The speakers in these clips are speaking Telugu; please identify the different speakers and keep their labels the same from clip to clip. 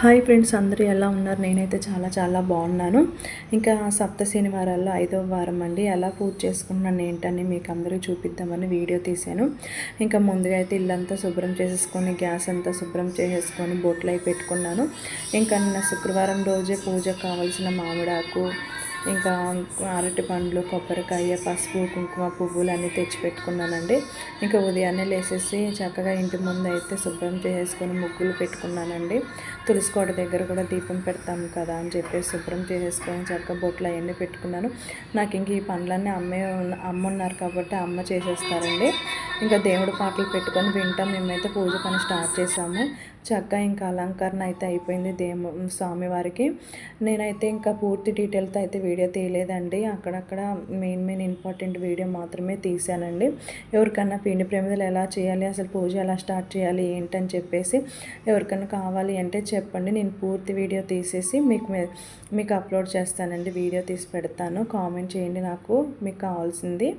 Speaker 1: హాయ్ ఫ్రెండ్స్ అందరూ ఎలా ఉన్నారు? నేనైతే చాలా చాలా బాగున్నాను. ఇంకా సప్త శనివారాల్లో ఐదో వారం అండి. ఎలా పూజ చేసుకున్నాను ఏంటని మీకు అందరూ చూపిద్దామని వీడియో తీశాను. ఇంకా ముందుగా అయితే ఇల్లంతా శుభ్రం చేసేసుకొని గ్యాస్ అంతా శుభ్రం చేసేసుకొని బొట్లు అయి పెట్టుకున్నాను. ఇంకా నిన్న శుక్రవారం రోజే పూజకు కావాల్సిన మామిడాకు ఇంకా అరటి పండ్లు కొబ్బరికాయ పసుపు కుంకుమ పువ్వులు అన్నీ తెచ్చిపెట్టుకున్నానండి. ఇంకా ఉదయాన్నే లేసేసి చక్కగా ఇంటి ముందు అయితే శుభ్రం చేసేసుకొని ముగ్గులు పెట్టుకున్నానండి. తులసికోట దగ్గర కూడా దీపం పెడతాం కదా అని చెప్పేసి శుభ్రం చేసేసుకొని చక్కగా బొట్లు అవన్నీ పెట్టుకున్నాను. నాకు ఇంక ఈ పండ్లన్నీ అమ్మే అమ్మ ఉన్నారు కాబట్టి అమ్మ చేసేస్తారండి. ఇంకా దేవుడు పాటలు పెట్టుకొని వింటాం. మేమైతే పూజ పని స్టార్ట్ చేసాము. చక్కగా ఇంకా అలంకరణ అయితే అయిపోయింది దేము స్వామివారికి నేనైతే ఇంకా పూర్తి డీటెయిల్తో అయితే వీడియో తీయలేదండి. అక్కడక్కడ మెయిన్ మెయిన్ ఇంపార్టెంట్ వీడియో మాత్రమే తీసానండి ఎవరికన్నా పిండి ప్రమిదలు ఎలా చేయాలి అసలు పూజ ఎలా స్టార్ట్ చేయాలి ఏంటని చెప్పేసి ఎవరికన్నా కావాలి అంటే చెప్పండి. నేను పూర్తి వీడియో తీసేసి మీకు మీకు అప్లోడ్ చేస్తానండి. వీడియో తీసి పెడతాను. కామెంట్ చేయండి నాకు మీకు కావాల్సింది.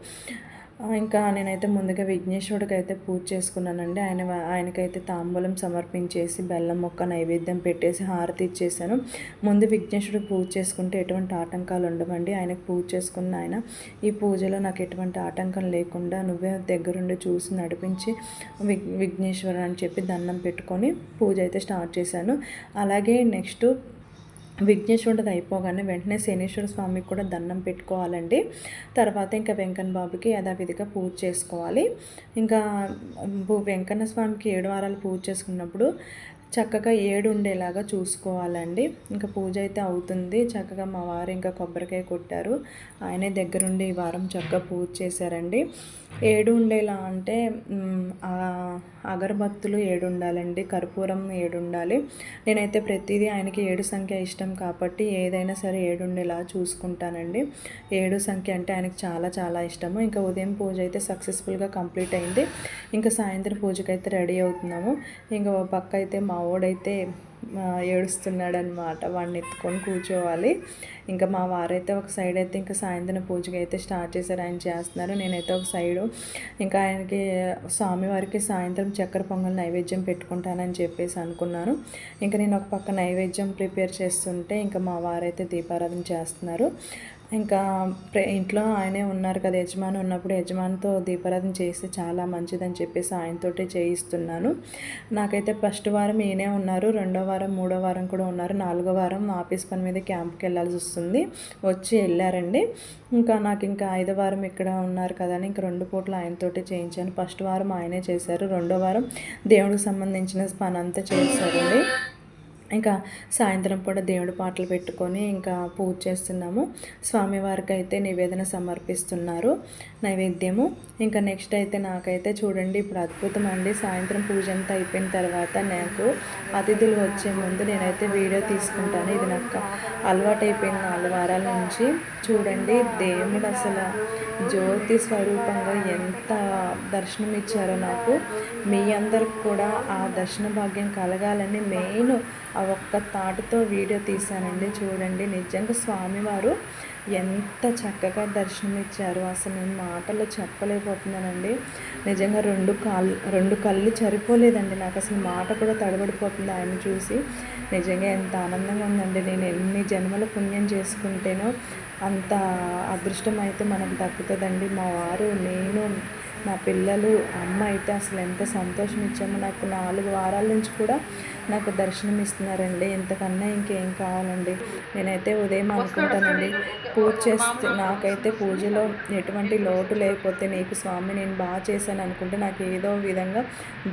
Speaker 1: ఇంకా నేనైతే ముందుగా విఘ్నేశ్వరుడికి అయితే పూజ చేసుకున్నానండి. ఆయన ఆయనకైతే తాంబూలం సమర్పించేసి బెల్లం మొక్క నైవేద్యం పెట్టేసి హారతి ఇచ్చేసాను ముందు విఘ్నేశ్వరుడికి పూజ చేసుకుంటే ఎటువంటి ఆటంకాలు ఉండవండి. ఆయనకు పూజ చేసుకున్న ఆయన ఈ పూజలో నాకు ఎటువంటి ఆటంకం లేకుండా నువ్వే దగ్గరుండి చూసి నడిపించి విఘ్నేశ్వర అని చెప్పి దండం పెట్టుకొని పూజ అయితే స్టార్ట్ చేశాను. అలాగే నెక్స్ట్ విఘ్నేశ్వరుడిది అయిపోగానే వెంటనే శనీశ్వర స్వామికి కూడా దండం పెట్టుకోవాలండి. తర్వాత ఇంకా వెంకన్న బాబుకి యథావిధిగా పూజ చేసుకోవాలి. ఇంకా వెంకన్న స్వామికి ఏడు వారాలు పూజ చేసుకున్నప్పుడు చక్కగా ఏడు ఉండేలాగా చూసుకోవాలండి. ఇంకా పూజ అయితే అవుతుంది. చక్కగా మా వారు ఇంకా కొబ్బరికాయ కొట్టారు. ఆయనే దగ్గరుండి ఈ వారం చక్కగా పూజ చేశారండి. ఏడు ఉండేలా అంటే అగరబత్తులు ఏడు ఉండాలండి కర్పూరం ఏడు ఉండాలి నేనైతే ప్రతిదీ ఆయనకి ఏడు సంఖ్య ఇష్టం కాబట్టి ఏదైనా సరే ఏడు ఉండేలా చూసుకుంటానండి. ఏడు సంఖ్య అంటే ఆయనకి చాలా చాలా ఇష్టము. ఇంకా ఉదయం పూజ అయితే సక్సెస్ఫుల్గా కంప్లీట్ అయింది. ఇంకా సాయంత్రం పూజకైతే రెడీ అవుతున్నాము. ఇంకా పక్క అయితే మా ఓడైతే ఏడుస్తున్నాడనమాట వాడిని ఎత్తుకొని కూర్చోవాలి. ఇంకా మా వారైతే ఒక సైడ్ అయితే ఇంకా సాయంత్రం పూజకి అయితే స్టార్ట్ చేశారు. ఆయన చేస్తున్నారు. నేనైతే ఒక సైడు ఇంకా ఆయనకి స్వామివారికి సాయంత్రం చక్కెర పొంగల్ నైవేద్యం పెట్టుకుంటానని చెప్పేసి అనుకున్నాను. ఇంకా నేను ఒక పక్క నైవేద్యం ప్రిపేర్ చేస్తుంటే ఇంకా మా వారైతే దీపారాధన చేస్తున్నారు. ఇంకా ఇంట్లో ఆయనే ఉన్నారు కదా యజమాని ఉన్నప్పుడు యజమానితో దీపారాధన చేస్తే చాలా మంచిదని చెప్పేసి ఆయనతోటే చేయిస్తున్నాను. నాకైతే ఫస్ట్ వారం ఈయనే ఉన్నారు రెండో వారం మూడో వారం కూడా ఉన్నారు. నాలుగో వారం ఆఫీస్ పని మీద క్యాంప్కి వెళ్ళాల్సి వస్తుంది. వచ్చి వెళ్ళారండి. ఇంకా నాకు ఇంకా ఐదో వారం ఇక్కడ ఉన్నారు కదా అని ఇంకా రెండు పూటలు ఆయనతోటే చేయించాను. ఫస్ట్ వారం ఆయనే చేశారు రెండో వారం దేవుడికి సంబంధించిన పని అంతా చేశారండి. ఇంకా సాయంత్రం కూడా దేవుడి పాటలు పెట్టుకొని ఇంకా పూజ చేస్తున్నాము. స్వామివారికి అయితే నివేదన సమర్పిస్తున్నారు. నైవేద్యము. ఇంకా నెక్స్ట్ అయితే నాకైతే చూడండి ఇప్పుడు అద్భుతం అండి. సాయంత్రం పూజ అంతా అయిపోయిన తర్వాత నాకు అతిథులు వచ్చే ముందు నేనైతే వీడియో తీసుకుంటాను. ఇది నాకు అలవాటు అయిపోయింది నాలుగు వారాల నుంచి. చూడండి దేవుడు అసలు జ్యోతి స్వరూపంగా ఎంత దర్శనం ఇచ్చారో నాకు. మీ అందరికి కూడా ఆ దర్శన భాగ్యం కలగాలని మెయిన్ ఆ ఒక్క తాటుతో వీడియో తీశానండి. చూడండి నిజంగా స్వామివారు ఎంత చక్కగా దర్శనం ఇచ్చారు అసలు నేను మాటలు చెప్పలేకపోతున్నానండి. నిజంగా రెండు కాళ్ళు రెండు కళ్ళు సరిపోలేదండి. నాకు అసలు మాట కూడా తడబడిపోతుంది ఆయన చూసి. నిజంగా ఎంత ఆనందంగా ఉందండి. నేను ఎన్ని జన్మల పుణ్యం చేసుకుంటేనో అంత అదృష్టం అయితే మనకు దక్కుతుందండి. మా వారు నేను నా పిల్లలు అమ్మ అయితే అసలు ఎంత సంతోషం ఇచ్చామో. నాకు నాలుగు వారాల నుంచి కూడా నాకు దర్శనం ఇస్తున్నారండి. ఇంతకన్నా ఇంకేం కావాలండి. నేనైతే ఉదయం అనుకుంటానండి. పూజ చేస్తే నాకైతే పూజలో ఎటువంటి లోటు లేకపోతే నీకు స్వామి నేను బాగా చేశాను అనుకుంటే నాకు ఏదో విధంగా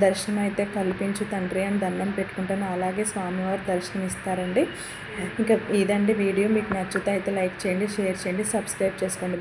Speaker 1: దర్శనం అయితే కల్పించు తండ్రి అని దండం పెట్టుకుంటాను. అలాగే స్వామివారు దర్శనం ఇస్తారండి. ఇంకా ఇదండి వీడియో. మీకు నచ్చితే అయితే లైక్ చేయండి షేర్ చేయండి సబ్స్క్రైబ్ చేసుకోండి.